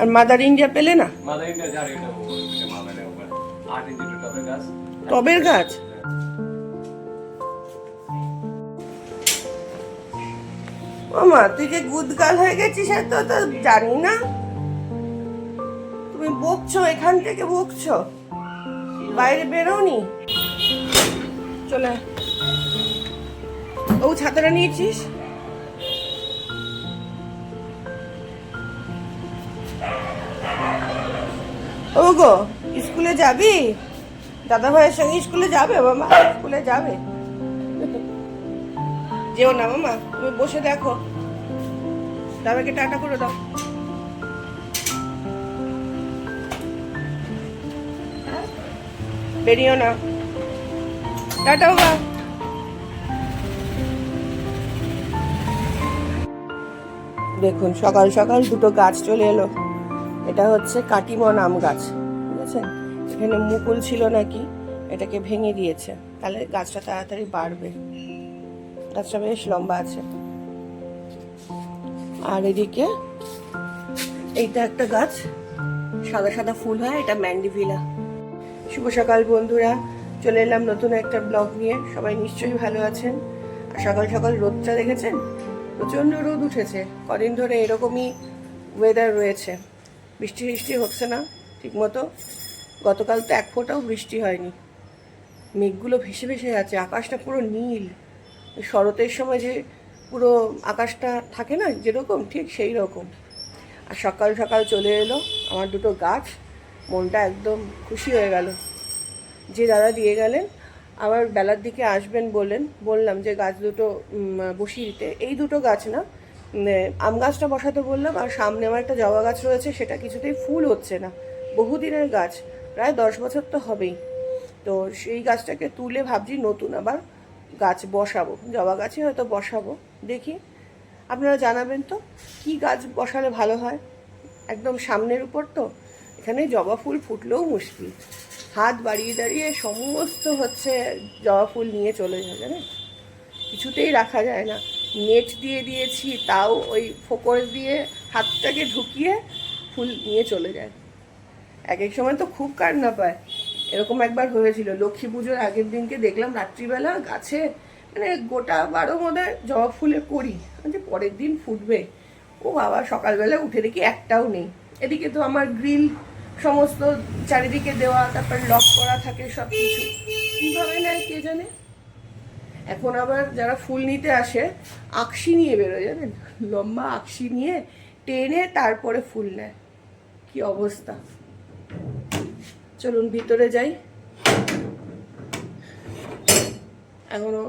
আর mother India পেলে না? Mother India যার এটা আট ইঞ্চি টবের গাছ। টবের গাছ? মামা তুই যে গুদগাল হয়ে গেছিস এত তো জানি না। তুমি বকছো এখান থেকে বকছো। বাইরে বেরোনি? চলে ও ছাতাটা নিয়েছিস? গো, স্কুলে যাবি? দাদা ভাইয়ের সঙ্গে স্কুলে যাবে মামা স্কুলে যাবে। যেও না মামা, তুমি বসে দেখো। দাদাকে টাটা করে দাও। বেরিও না। টাটা বাবা। দেখুন, সকাল সকাল দুটো গাছ চলে এলো। এটা হচ্ছে কাটিমন আম গাছ। বুঝেছেন এখানে মুকুল ছিল নাকি? এটাকে ভেঙে দিয়েছে। তাহলে গাছটা তাড়াতাড়ি বাড়বে। গাছটা বেশ লম্বা আছে। আর এদিকে এইটা একটা গাছ। সাদা সাদা ফুল হয়, এটা ম্যান্ডিভিলা। শুভ সকাল বন্ধুরা। চলে এলাম নতুন একটা ব্লগ নিয়ে। সবাই নিশ্চয়ই ভালো আছেন। আর সকাল সকাল রোদটা দেখেছেন? প্রচণ্ড রোদ উঠেছে। কদিন ধরে এরকমই ওয়েদার রয়েছে। বৃষ্টি বৃষ্টি হচ্ছে না ঠিকমতো। গতকাল তো এক ফোঁটাও বৃষ্টি হয়নি। মেঘগুলো ভেসে ভেসে যাচ্ছে, আকাশটা পুরো নীল। শরতের সময় যে পুরো আকাশটা থাকে না, যেরকম, ঠিক সেই রকম। আর সকাল সকাল চলে এলো আমার দুটো গাছ, মনটা একদম খুশি হয়ে গেল। যে দাদা দিয়ে গেলেন, আবার বেলার দিকে আসবেন বললেন, বললাম যে গাছ দুটো বসিয়ে দিতে। এই দুটো গাছ না আম গাছটা বসাতে বললাম, আর সামনে আমার একটা জবা গাছ রয়েছে, সেটা কিছুতেই ফুল হচ্ছে না। বহুদিনের গাছ প্রায় দশ বছর তো হবেই। তো সেই গাছটাকে তুলে ভাবছি নতুন আবার গাছ বসাবো। জবা গাছে হয়তো বসাবো। দেখি। আপনারা জানাবেন তো, কি গাছ বসালে ভালো হয়? একদম সামনের উপর তো। এখানে জবা ফুল ফুটলেও মুশকিল। হাত বাড়িয়ে দাঁড়িয়ে সমস্ত হচ্ছে জবা ফুল নিয়ে চলে যায় জানেন? কিছুতেই রাখা যায় না। নেট দিয়ে দিয়েছি, তাও ওই ফোকর দিয়ে হাতটাকে ঢুকিয়ে ফুল নিয়ে চলে যায়। এক এক সময় তো খুব কান্না পায়। এরকম একবার হয়েছিল। লক্ষ্মী পুজোর আগের দিনকে দেখলাম রাত্রিবেলা গাছে মানে গোটা বারো মধ্যে জবা ফুলের করি যে পরের দিন ফুটবে। ও বাবা, সকালবেলা উঠে দেখি একটাও নেই। এদিকে তো আমার গ্রিল, সমস্ত চারিদিকে দেওয়া, তারপর লক করা থাকে সব কিছু কীভাবে নেয় কে জানে? এখন আবার যারা ফুল নিতে আসে, আকশি নিয়ে বেরোয় জানেন? লম্বা আকশি নিয়ে টেনে তারপরে ফুল নেয়। কি অবস্থা? চলুন ভিতরে যাই। এখনও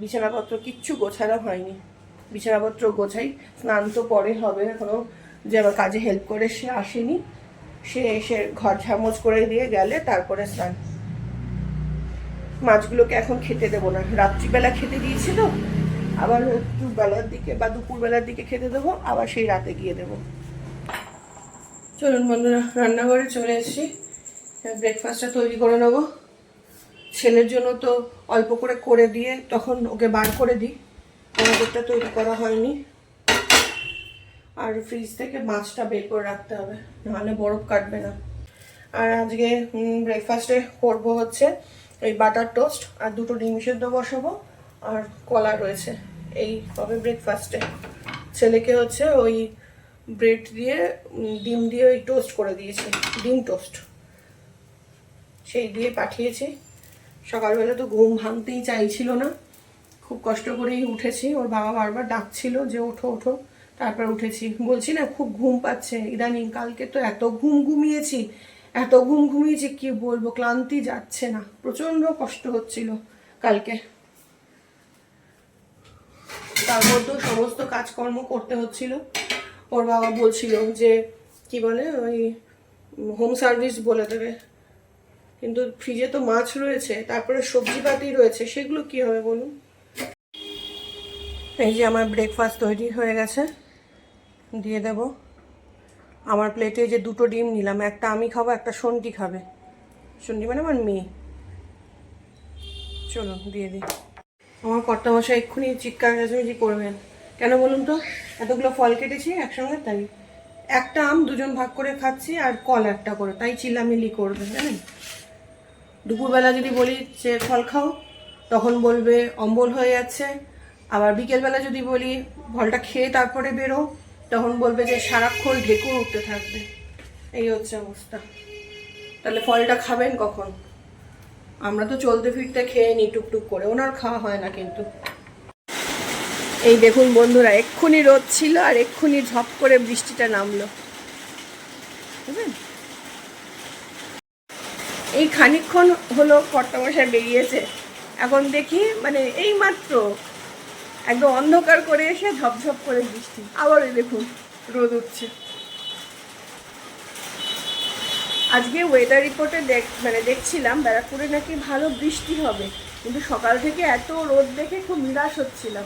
বিছানাপত্র কিচ্ছু গোছানো হয়নি। বিছানাপত্র গোছাই, স্নান তো পরে হবে এখনও। যে আমার কাজে হেল্প করে সে আসেনি। সে এসে ঘর ঝামোজ করে দিয়ে গেলে তারপরে স্নান। মাছগুলোকে এখন খেতে দেবো না। রাত্রিবেলা খেতে দিয়েছি তো আবার একটু বেলার দিকে বা দুপুর বেলার দিকে খেতে দেবো, আবার সেই রাতে গিয়ে দেবো। চলুন বন্ধুরা, রান্নাঘরে চলে এসেছি। ব্রেকফাস্টটা তৈরি করে নেব। ছেলের জন্য তো অল্প করে করে দিয়ে তখন ওকে বার করে দিই। আমাদেরটা তৈরি করা হয়নি। আর ফ্রিজ থেকে মাছটা বের করে রাখতে হবে, নাহলে বরফ কাটবে না। আর আজকে ব্রেকফাস্টে করব হচ্ছে এই বাটার টোস্ট আর দুটো ডিম সেদ্ধ বসাবো আর কলা রয়েছে। এই হবে ব্রেকফাস্টে ছেলেকে হচ্ছে ওই ব্রেড দিয়ে ডিম দিয়ে ওই টোস্ট করে দিয়েছি, ডিম টোস্ট সেই দিয়ে পাঠিয়েছি। সকালবেলা তো ঘুম ভাঙতেই চাইছিল না। খুব কষ্ট করেই উঠেছি। ওর বাবা বারবার ডাকছিল যে, ওঠো ওঠো। তারপর উঠেছি। বলছি, না, খুব ঘুম পাচ্ছে। ইদানিং কালকে তো এত ঘুম ঘুমিয়েছি, এত ঘুম ঘুমিয়েছি, কি বলব? ক্লান্তি যাচ্ছে না। প্রচণ্ড কষ্ট হচ্ছিল কালকে। তার মধ্যেও সমস্ত কাজকর্ম করতে হচ্ছিল। ওর বাবা বলছিল যে, কি বলে, ওই হোম সার্ভিস বলে দেবে। কিন্তু ফ্রিজে তো মাছ রয়েছে, তারপরে সবজিপাতি রয়েছে, সেগুলো কি হবে বলুন? এই যে আমার ব্রেকফাস্ট তৈরি হয়ে গেছে, দিয়ে দেব। আমার প্লেটে যে দুটো ডিম নিলাম, একটা আমি খাব, একটা সন্টি খাবে। সন্টি মানে আমার মেয়ে। চলো দিয়ে দিই। আমার কর্তামশাই এক্ষুনি চিৎকার চেঁচামেচি করবেন। কেন বলুন তো? এতগুলো ফল কেটেছি একসঙ্গে, তাই। একটা আম দুজন ভাগ করে খাচ্ছি, আর কল একটা করে, তাই চিল্লামিলি করবে জানেন? দুপুরবেলা যদি বলি যে ফল খাও, তখন বলবে অম্বল হয়ে যাচ্ছে। আবার বিকেলবেলা যদি বলি ফলটা খেয়ে তারপরে বেরো, তখন বলবে যে সারাক্ষণ ঢেকুর উঠতে থাকবে। এই হচ্ছে অবস্থা। তাহলে ফলটা খাবেন কখন? আমরা তো চলতে ফিরতে খেয়ে নিই টুকটুক করে, ওনার খাওয়া হয় না কিন্তু। এই দেখুন বন্ধুরা, এক্ষুনি রোদ ছিল আর এক্ষুনি ঝপ করে বৃষ্টিটা নামলো। বুঝলেন? এই খানিকক্ষণ হলো কর্তামশাই বেরিয়েছে। এখন দেখি মানে এই মাত্র একদম অন্ধকার করে এসে ঝপঝপ করে বৃষ্টি। আবার দেখুন, রোদ উঠছে। আজকে ওয়েদার রিপোর্টে দেখ মানে দেখছিলাম, ব্যারাকপুরে নাকি ভালো বৃষ্টি হবে। কিন্তু সকাল থেকে এত রোদ দেখে খুব নিরাশ হচ্ছিলাম।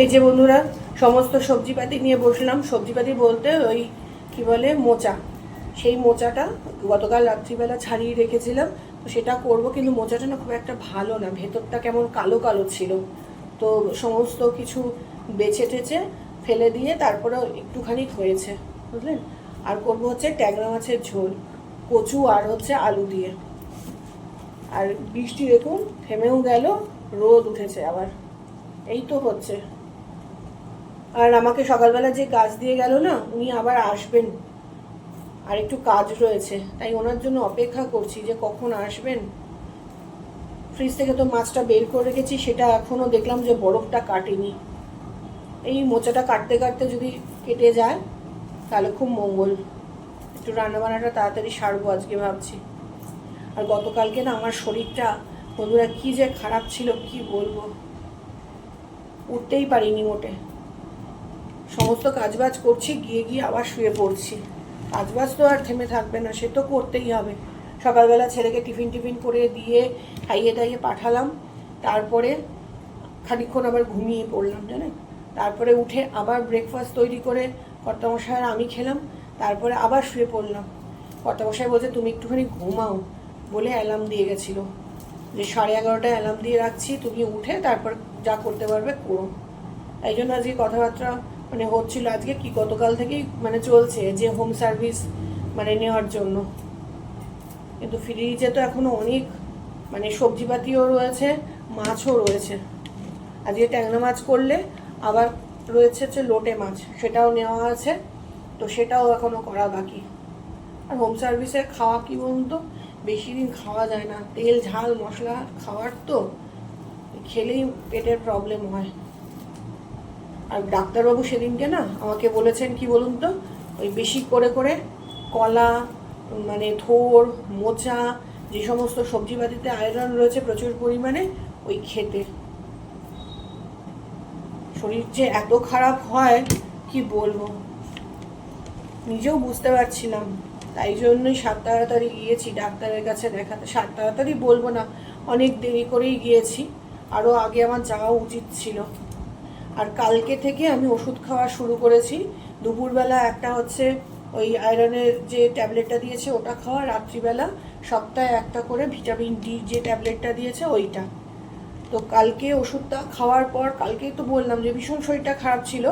এই যে বন্ধুরা, সমস্ত সবজিপাতি নিয়ে বসলাম। সবজিপাতি বলতে ওই, কি বলে, মোচা। সেই মোচাটা গতকাল রাত্রিবেলা ছাড়িয়ে রেখেছিলাম, তো সেটা করব, কিন্তু মোচাটা না খুব একটা ভালো না, ভেতরটা কেমন কালো কালো ছিল। তো সমস্ত কিছু বেছে টেছে ফেলে দিয়ে তারপরে একটুখানি হয়েছে, বুঝলেন? আর করব হচ্ছে ট্যাংরা মাছের ঝোল, কচু আর হচ্ছে আলু দিয়ে। আর বৃষ্টি দেখুন, থেমেও গেল, রোদ উঠেছে আবার। এই তো হচ্ছে। আর আমাকে সকালবেলা যে গাছ দিয়ে গেল না, উনি আবার আসবেন। আর একটু কাজ রয়েছে। তাই ওনার জন্য অপেক্ষা করছি যে কখন আসবেন। ফ্রিজ থেকে তো মাছটা বের করে রেখেছি, সেটা এখনও দেখলাম যে বরফটা কাটেনি। এই মোচাটা কাটতে কাটতে যদি কেটে যায়, তাহলে খুব মঙ্গল। একটু রান্নাবান্নাটা তাড়াতাড়ি সারবো আজকে ভাবছি। আর গতকালকে না আমার শরীরটা, বন্ধুরা কি যে খারাপ ছিল কি বলব? উঠতেই পারিনি মোটে। সমস্ত কাজবাজ করছি, গিয়ে গিয়ে আবার শুয়ে পড়ছি। কাজবাজ তো আর থেমে থাকবে না, সে তো করতেই হবে। সকালবেলা ছেলেকে টিফিন টিফিন করে দিয়ে খাইয়ে দাইয়ে পাঠালাম। তারপরে খানিকক্ষণ আবার ঘুমিয়ে পড়লাম, জানেন? তারপরে উঠে আবার ব্রেকফাস্ট তৈরি করে কর্তামশাই আর আমি খেলাম। তারপরে আবার শুয়ে পড়লাম। কর্তামশাই বলছে, তুমি একটুখানি ঘুমাও। বলে অ্যালার্ম দিয়ে গেছিল। যে সাড়ে এগারোটায় অ্যালার্ম দিয়ে রাখছি, তুমি উঠে তারপর যা করতে পারবে করো। এই জন্য আজকে কথাবার্তা মানে হচ্ছিল আজকে কি, গতকাল থেকেই মানে চলছে যে হোম সার্ভিস মানে নেওয়ার জন্য। কিন্তু ফ্রিজে তো এখনও অনেক মানে সবজিপাতিও রয়েছে, মাছও রয়েছে। আজকে ট্যাংরা মাছ করলে আবার রয়েছে হচ্ছে লোটে মাছ, সেটাও নেওয়া আছে, তো সেটাও এখনও করা বাকি। আর হোম সার্ভিসে খাওয়া কি বলুন তো? বেশি দিন খাওয়া যায় না। তেল, ঝাল, মশলা খাওয়ার তো খেলেই পেটের প্রবলেম হয়। আর ডাক্তারবাবু সেদিনকে না আমাকে বলেছেন, কি বলুন তো, ওই বেশি করে করে কলা মানে থোর, মোচা, যে সমস্ত সবজিপাতিতে আয়রন রয়েছে প্রচুর পরিমাণে, ওই খেতে। শরীর যে এত খারাপ হয়, কি বলব? নিজেও বুঝতে পারছিলাম। তাই জন্যই সাত তাড়াতাড়ি গিয়েছি ডাক্তারের কাছে দেখাতে। সাত তাড়াতাড়ি বলব না, অনেক দেরি করেই গিয়েছি। আরও আগে আমার যাওয়া উচিত ছিল। আর কালকে থেকে আমি ওষুধ খাওয়া শুরু করেছি। দুপুরবেলা একটা হচ্ছে ওই আয়রনের যে ট্যাবলেটটা দিয়েছে ওটা খাওয়া, রাত্রিবেলা সপ্তাহে একটা করে ভিটামিন ডি যে ট্যাবলেটটা দিয়েছে ওইটা। তো কালকে ওষুধটা খাওয়ার পর কালকেই তো বললাম যে ভীষণ শরীরটা খারাপ ছিল,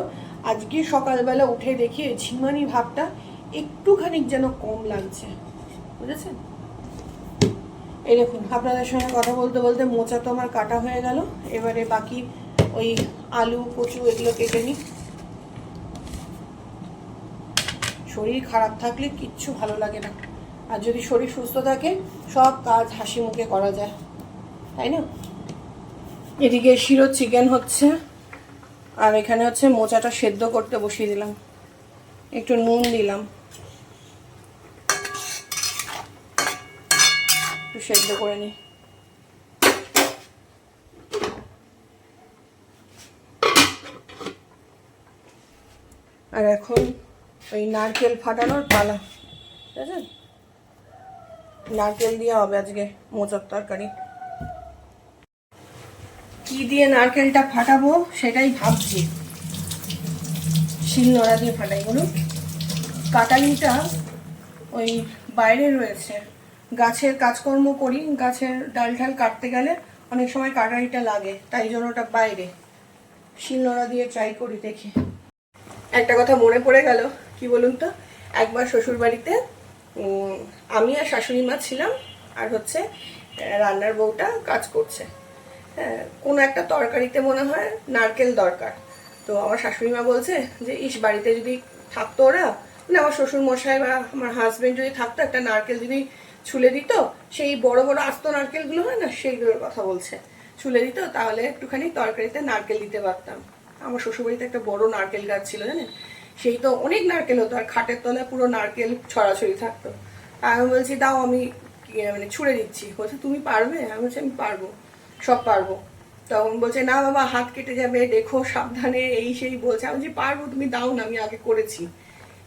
আজকে সকালবেলা উঠে দেখি ঝিমানি ভাবটা একটুখানি যেন কম লাগছে। বুঝেছেন? এই দেখুন, আপনাদের সঙ্গে কথা বলতে বলতে মোচা তো আমার কাটা হয়ে গেল, এবারে বাকি ওই আলু, কচু এগুলো কেটে নিই। শরীর খারাপ থাকলে কিচ্ছু ভালো লাগে না। আর যদি শরীর সুস্থ থাকে, সব কাজ হাসি মুখে করা যায়। তাই না? এদিকে শিরো চিকেন হচ্ছে, আর এখানে হচ্ছে মোচাটা সেদ্ধ করতে বসিয়ে দিলাম। একটু নুন দিলাম। একটু সেদ্ধ করে নিই। আর এখন ওই নারকেল ফাটানোর পালা, ঠিক আছে? নারকেল দিয়ে হবে আজকে মোচার তরকারি। কি দিয়ে নারকেলটা ফাটাবো সেটাই ভাবছি। শিল নোড়া দিয়ে ফাটাই, বলুন। কাটালিটা ওই বাইরে রয়েছে। গাছের কাজকর্ম করি, গাছের ডাল ঢাল কাটতে গেলে অনেক সময় কাটারিটা লাগে, তাই জন্য ওটা বাইরে। শিল শিলনোড়া দিয়ে ট্রাই করি দেখি। একটা কথা মনে পড়ে গেল কি বলুন তো? একবার শ্বশুর বাড়িতে আমি আর শাশুড়ি মা ছিলাম আর হচ্ছে রান্নার বউটা কাজ করছে। হ্যাঁ, কোনো একটা তরকারিতে মনে হয় নারকেল দরকার। তো আমার শাশুড়ি মা বলছে যে ইস বাড়িতে যদি থাকতো ওরা মানে আমার শ্বশুর মশাই বা আমার হাজবেন্ড যদি থাকতো একটা নারকেল যদি ছুলে দিত সেই বড় বড় আস্ত নারকেলগুলো হয় না সেইগুলোর কথা বলছে। ছুলে দিত তাহলে একটুখানি তরকারিতে নারকেল দিতে পারতাম। আমার শ্বশুরবাড়িতে একটা বড় নারকেল গাছ ছিল, জানেন? সেই তো অনেক নারকেল হতো, আর খাটের তলায় পুরো নারকেল ছড়াছড়ি থাকতো। আমি বলছি, দাও আমি মানে ছুঁড়ে দিচ্ছি। বলছে, তুমি পারবে? আমি বলছি, আমি পারব, সব পারব। তখন বলছে, না বাবা, হাত কেটে যাবে, দেখো, সাবধানে, এই, সেই, বলছে। আমি বলছি, পারব, তুমি দাও না, আমি আগে করেছি।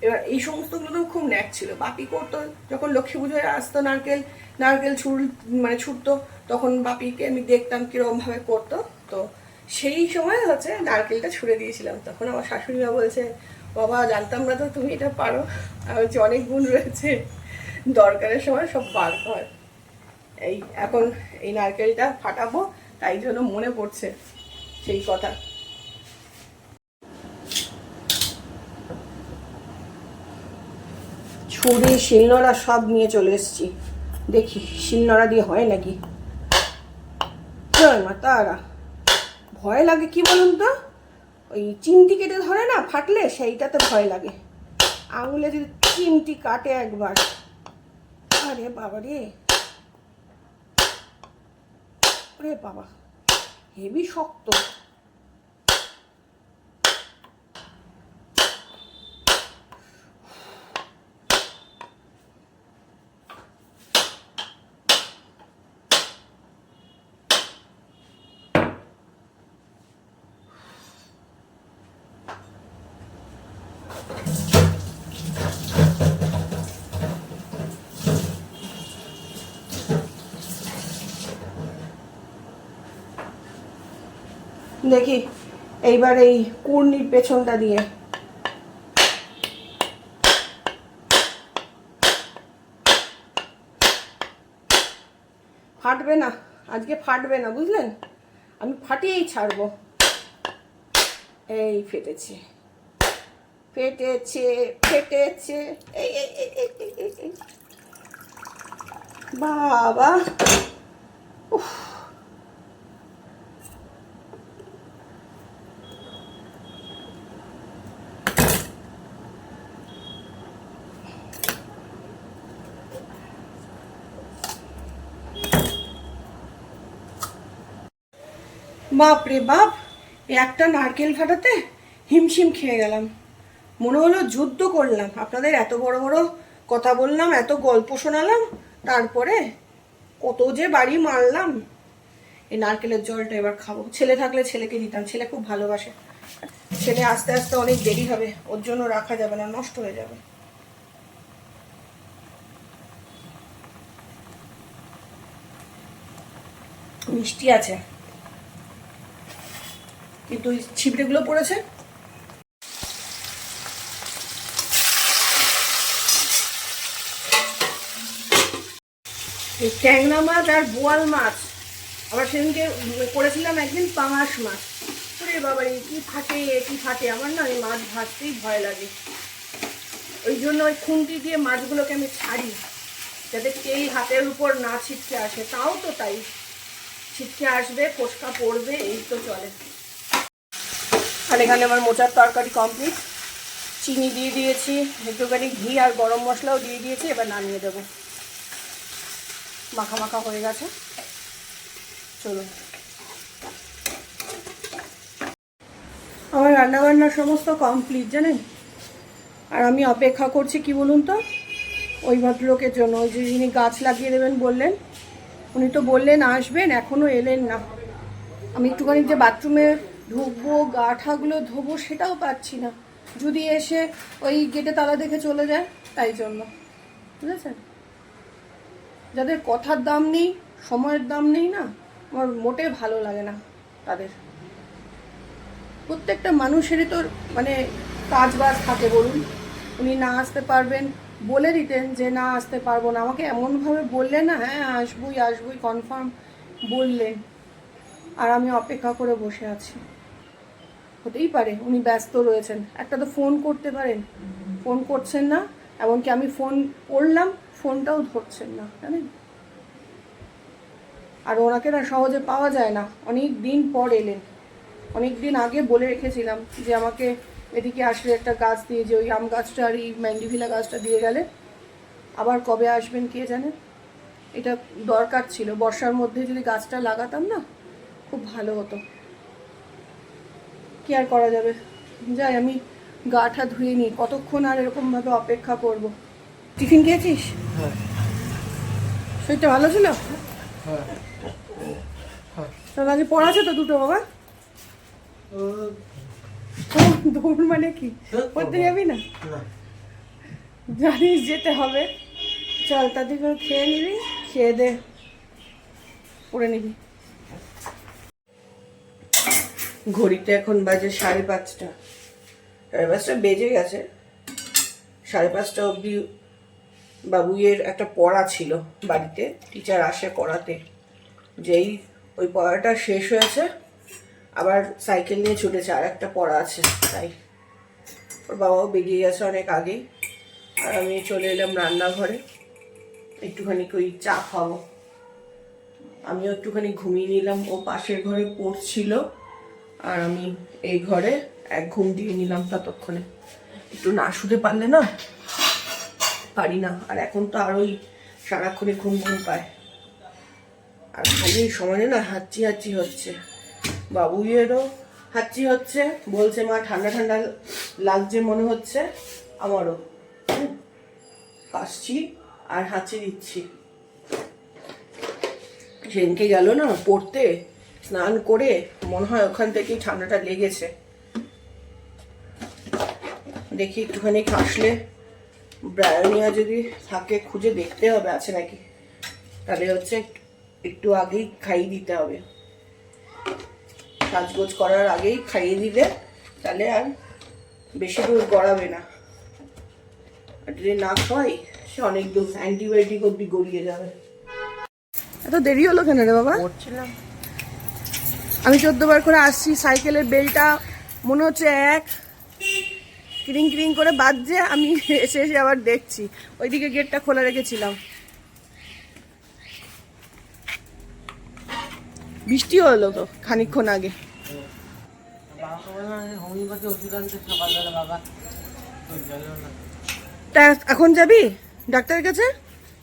এবার এই সমস্তগুলো তো খুব ন্যাক ছিল। বাপি করতো, যখন লক্ষ্মী পুজোয় আসতো নারকেল নারকেল ছুল মানে ছুটতো তখন বাপিকে আমি দেখতাম কীরকম ভাবে করতো। তো সেই সময় হচ্ছে নারকেলটা ছুঁড়ে দিয়েছিলাম। তখন আমার শাশুড়ি মা বলছে, বাবা, জানতাম না তো তুমি এটা পারো। আমি বলছি, অনেক গুণ রয়েছে। দরকারের সময় সব বার হয় এই এখন এই নারকেলটা ফাটাবো, তাই জন্য মনে পড়ছে সেই কথা। ছুরি, শিলনোড়া সব নিয়ে চলে এসেছি। দেখি, শিলনোড়া দিয়ে হয় নাকি? তারা। ভয় লাগে, কি বলুন তো? ওই চিমটি কেটে ধরে না, ফাটলে সেইটাতে ভয় লাগে। আঙুলে যদি চিমটি কাটে একবার। আরে বাবা রে। ওরে বাবা, হেবি শক্ত। দেখি, এইবার এই কুর্নির পেছনটা দিয়ে। ফাটবে না, আজকে ফাটবে না, বুঝলেন? আমি ফাটিয়েই ছাড়বো। এই, ফেটেছে। ফেটেছে ফেটেছে। বাবা। বাপ রে বাপ একটা নারকেল ফাটাতে হিমশিম খেয়ে গেলাম। মনে হলো যুদ্ধ করলাম। আপনাদের এত বড় বড় কথা বললাম, এত গল্প শোনালাম, তারপরে কত যে বাড়ি মারলাম। এই নারকেলের জলটা এবার খাব। ছেলে থাকলে ছেলেকে দিতাম, ছেলে খুব ভালোবাসে। ছেলে আস্তে আস্তে অনেক দেরি হবে, ওর জন্য রাখা যাবে না, নষ্ট হয়ে যাবে। মিষ্টি আছে। কিন্তু ছিপড়েগুলো পড়েছে। এই ট্যাংরা মাছ আর বোয়াল মাছ। আবার সেদিনকে করেছিলাম একদিন পাঙাশ মাছ। ওরে বাবা রে কী ফাটে কী ফাটে আমার না এই মাছ ভাজতেই ভয় লাগে। ওই জন্য ওই খুন্তি দিয়ে মাছগুলোকে আমি ছাড়ি, যাতে কেই হাতের উপর না ছিটকে আসে। তাও তো তাই। ছিটকে আসবে, ফোসকা পড়বে, এই তো চলে। আর এখানে আমার মোচার তরকারি কমপ্লিট চিনি দিয়ে দিয়েছি, একটুখানি ঘি আর গরম মশলাও দিয়ে দিয়েছি, এবার নামিয়ে দেবো। মাখা মাখা হয়ে গেছে। চলুন। আমার রান্নাবান্না সমস্ত কমপ্লিট জানেন? আর আমি অপেক্ষা করছি কি বলুন তো? ওই ভদ্রলোকের জন্য, ওই যে যিনি গাছ লাগিয়ে দেবেন বললেন, উনি তো বললেন আসবেন এখনও এলেন না। আমি একটুখানি যে বাথরুমে ঢুকবো গা ঠাগুলো ধোবো, সেটাও পাচ্ছি না। যদি এসে ওই গেটে তালা দেখে চলে যায়, তাই জন্য। বুঝেছেন? যাদের কথার দাম নেই, সময়ের দাম নেই না, আমার মোটে ভালো লাগে না তাদের। প্রত্যেকটা মানুষেরই তো মানে কাজ বাজ থাকে বলুন। উনি না আসতে পারবেন বলে দিতেন যে, না আসতে পারব না। আমাকে এমনভাবে বললেন না হ্যাঁ আসবই আসবই কনফার্ম বললেন আর আমি অপেক্ষা করে বসে আছি। হতেই পারে উনি ব্যস্ত রয়েছেন। একটা তো ফোন করতে পারেন। ফোন করছেন না, এমনকি আমি ফোন করলাম ফোনটাও ধরছেন না, জানেন? আর ওনাকে না সহজে পাওয়া যায় না। অনেক দিন পর এলেন। অনেক দিন আগে বলে রেখেছিলাম যে আমাকে এদিকে আসলে একটা গাছ দিয়ে যে ওই আম গাছটা আর এই ম্যান্ডিভিলা গাছটা দিয়ে গেলে। আবার কবে আসবেন কে জানে? এটা দরকার ছিল। বর্ষার মধ্যে যদি গাছটা লাগাতাম না, খুব ভালো হতো। কি আর করা যাবে? যাই, আমি গাটা ধুয়ে নিই। কতক্ষণ আর এরকমভাবে অপেক্ষা করব? টিফিন খেয়েছিস? হ্যাঁ। শরীরটা ভালো ছিল? হ্যাঁ। তাহলে আজ পড়াছে তো দুটো বাবা? ও, দৌড় মানে কি? পড়তে যাবি না? না। জানিস যেতে হবে। চল তাদের করে খেয়ে নিবি খেয়ে দে। পড়ে নিবি। ঘড়িতে এখন বাজে সাড়ে পাঁচটা। সাড়ে পাঁচটা বেজে গেছে। সাড়ে পাঁচটা অবধি বাবুইয়ের একটা পড়া ছিল বাড়িতে টিচার আসে পড়াতে। যেই ওই পড়াটা শেষ হয়েছে, আবার সাইকেল নিয়ে ছুটেছে, আর একটা পড়া আছে, তাই। ওর বাবাও বেরিয়ে গেছে অনেক আগেই। আর আমি চলে এলাম রান্নাঘরে। একটুখানি ওই চা খাব। আমিও একটুখানি ঘুমিয়ে নিলাম। ও পাশের ঘরে পড়ছিল। আর আমি এই ঘরে এক ঘুম দিয়ে নিলাম ততক্ষণে। একটু না শুতে পারলে না পারি না। আর এখন তো আরোই সারাক্ষণে ঘুম ঘুম পায়। আর খালি এই সময় না হাঁচি হাঁচি হচ্ছে। বাবুইয়েরও হাঁচি হচ্ছে, বলছে, মা, ঠান্ডা ঠান্ডা লাগছে মনে হচ্ছে। আমারও। কাশছি আর হাঁচি দিচ্ছি। সেদিনকে গেল না পড়তে। স্নান করে মনে হয় ওখান থেকেই ঠান্ডাটা লেগেছে। দেখি একটুখানি কাশলে ব্রায়োনিয়া যদি থাকে খুঁজে দেখতে হবে আছে নাকি? তাহলে হচ্ছে একটু- আগেই খাইয়ে দিতে হবে। সাজগোজ করার আগেই খাইয়ে দিলে তাহলে আর বেশি দূর গড়াবে না। আর যদি না খাওয়াই সে অনেক দূর অ্যান্টিবায়োটিক অব্দি গড়িয়ে যাবে। এত দেরি হলো কেন রে বাবা? পড়ছিলাম। আমি চোদ্দবার করে আসছি সাইকেলের বেলটা মনে হচ্ছে এক কিরিং কিরিং করে বাজছে আমি এসে এসে আবার দেখছি। ওইদিকে গেটটা খোলা রেখেছিলাম। বৃষ্টি হলো তো খানিকক্ষণ আগে। তো এখন যাবি? ডাক্তারের কাছে?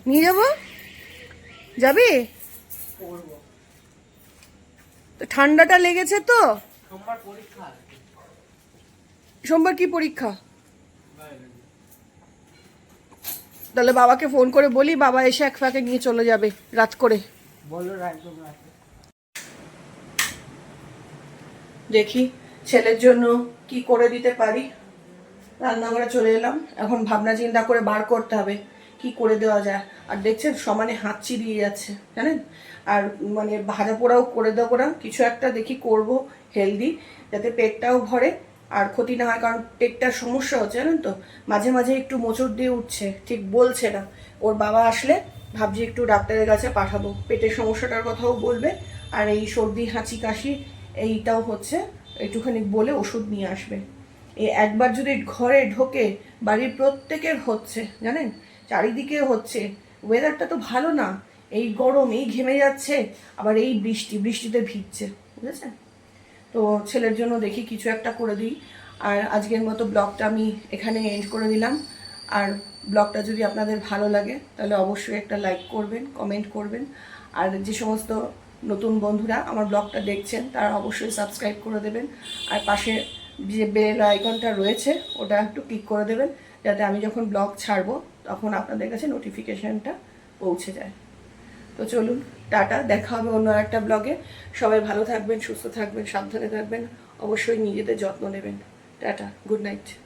নিয়ে যাব? যাবি? তো ঠান্ডাটা লেগেছে তো? পরীক্ষা সোমবার কি পরীক্ষা? তাহলে বাবাকে ফোন করে বলি বাবা এসে এক ফাঁকে নিয়ে চলে যাবে রাত করে। দেখি ছেলের জন্য কি করে দিতে পারি। রান্নাঘরে চলে এলাম এখন ভাবনা চিন্তা করে বার করতে হবে কি করে দেওয়া যায়। আর দেখছেন সমানে হাঁচি দিয়ে যাচ্ছে জানেন? আর মানে ভাজা পোড়াও করে দেবো না কিছু একটা দেখি করব হেলদি যাতে পেটটাও ভরে আর ক্ষতি না হয়, কারণ পেটটার সমস্যা হচ্ছে, জানেন তো? মাঝে মাঝে একটু মোচড় দিয়ে উঠছে, ঠিক বলছে না। ওর বাবা আসলে ভাবছি একটু ডাক্তারের কাছে পাঠাবো। পেটের সমস্যাটার কথাও বলবে, আর এই সর্দি, হাঁচি, কাশি, এইটাও হচ্ছে, একটুখানি বলে ওষুধ নিয়ে আসবে। এই একবার যদি ঘরে ঢোকে, বাড়ির প্রত্যেকের হচ্ছে, জানেন? চারিদিকে হচ্ছে। ওয়েদারটা তো ভালো না। এই গরম, এই ঘেমে যাচ্ছে, আবার এই বৃষ্টি, বৃষ্টিতে ভিজছে, বুঝেছেন? তো ছেলের জন্য দেখি কিছু একটা করে দিই। আর আজকের মতো ব্লগটা আমি এখানে এন্ড করে দিলাম। আর ব্লগটা যদি আপনাদের ভালো লাগে, তাহলে অবশ্যই একটা লাইক করবেন কমেন্ট করবেন। আর যে সমস্ত নতুন বন্ধুরা আমার ব্লগটা দেখছেন, তারা অবশ্যই সাবস্ক্রাইব করে দেবেন। আর পাশে যে বেল আইকনটা রয়েছে, ওটা একটু ক্লিক করে দেবেন। যাতে আমি যখন ব্লগ ছাড়বো, তখন আপনাদের কাছে নোটিফিকেশনটা পৌঁছে যায়। তো চলুন টাটা, দেখা হবে অন্য একটা ব্লগে। সবাই ভালো থাকবেন, সুস্থ থাকবেন, সাবধানে থাকবেন। অবশ্যই নিজেদের যত্ন নেবেন। Tata, good night.